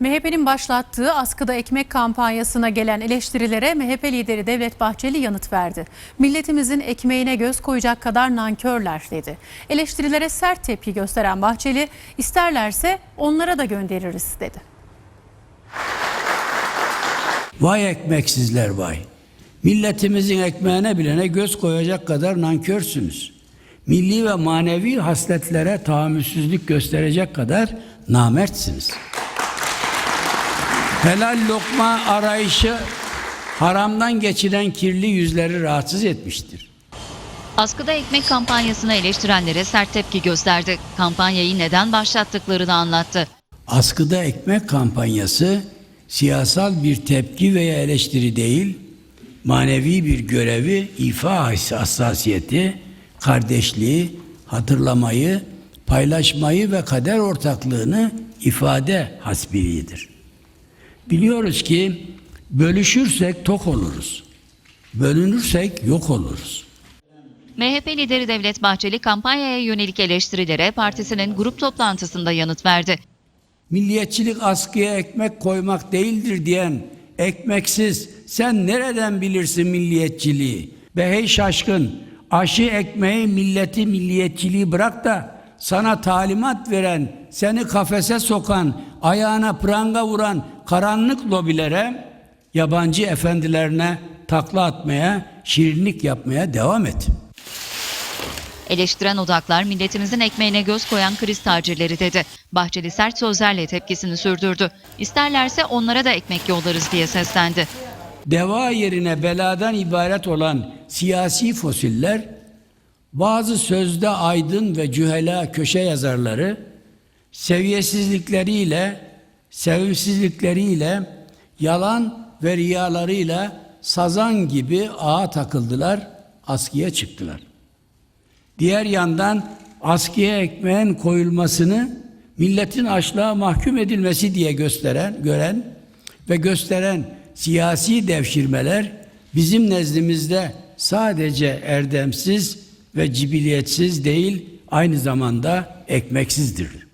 MHP'nin başlattığı askıda ekmek kampanyasına gelen eleştirilere MHP lideri Devlet Bahçeli yanıt verdi. Milletimizin ekmeğine göz koyacak kadar nankörler dedi. Eleştirilere sert tepki gösteren Bahçeli, isterlerse onlara da göndeririz dedi. Vay ekmeksizler vay. Milletimizin ekmeğine bilene göz koyacak kadar nankörsünüz. Milli ve manevi hasletlere tahammülsüzlük gösterecek kadar namertsiniz. Helal lokma arayışı haramdan geçiren kirli yüzleri rahatsız etmiştir. Askıda ekmek kampanyasını eleştirenlere sert tepki gösterdi. Kampanyayı neden başlattıklarını anlattı. Askıda ekmek kampanyası siyasal bir tepki veya eleştiri değil, manevi bir görevi, ifa hassasiyeti, kardeşliği, hatırlamayı, paylaşmayı ve kader ortaklığını ifade hasbiliğidir. Biliyoruz ki bölüşürsek tok oluruz. Bölünürsek yok oluruz. MHP lideri Devlet Bahçeli kampanyaya yönelik eleştirilere partisinin grup toplantısında yanıt verdi. Milliyetçilik askıya ekmek koymak değildir diyen ekmeksiz sen nereden bilirsin milliyetçiliği? Be hey şaşkın aşı ekmeği milleti milliyetçiliği bırak da sana talimat veren, seni kafese sokan, ayağına pranga vuran karanlık lobilere, yabancı efendilerine takla atmaya, şirinlik yapmaya devam et. Eleştiren odaklar milletimizin ekmeğine göz koyan kriz tacirleri dedi. Bahçeli sert sözlerle tepkisini sürdürdü. İsterlerse onlara da ekmek yollarız diye seslendi. deva yerine beladan ibaret olan siyasi fosiller, bazı sözde aydın ve cühela köşe yazarları, seviyesizlikleriyle, sevimsizlikleriyle, yalan ve riyalarıyla sazan gibi ağa takıldılar, askıya çıktılar. Diğer yandan askıya ekmeğin koyulmasını milletin açlığa mahkum edilmesi diye gösteren, gören ve gösteren siyasi devşirmeler bizim nezdimizde sadece erdemsiz ve cibiliyetsiz değil aynı zamanda ekmeksizdir.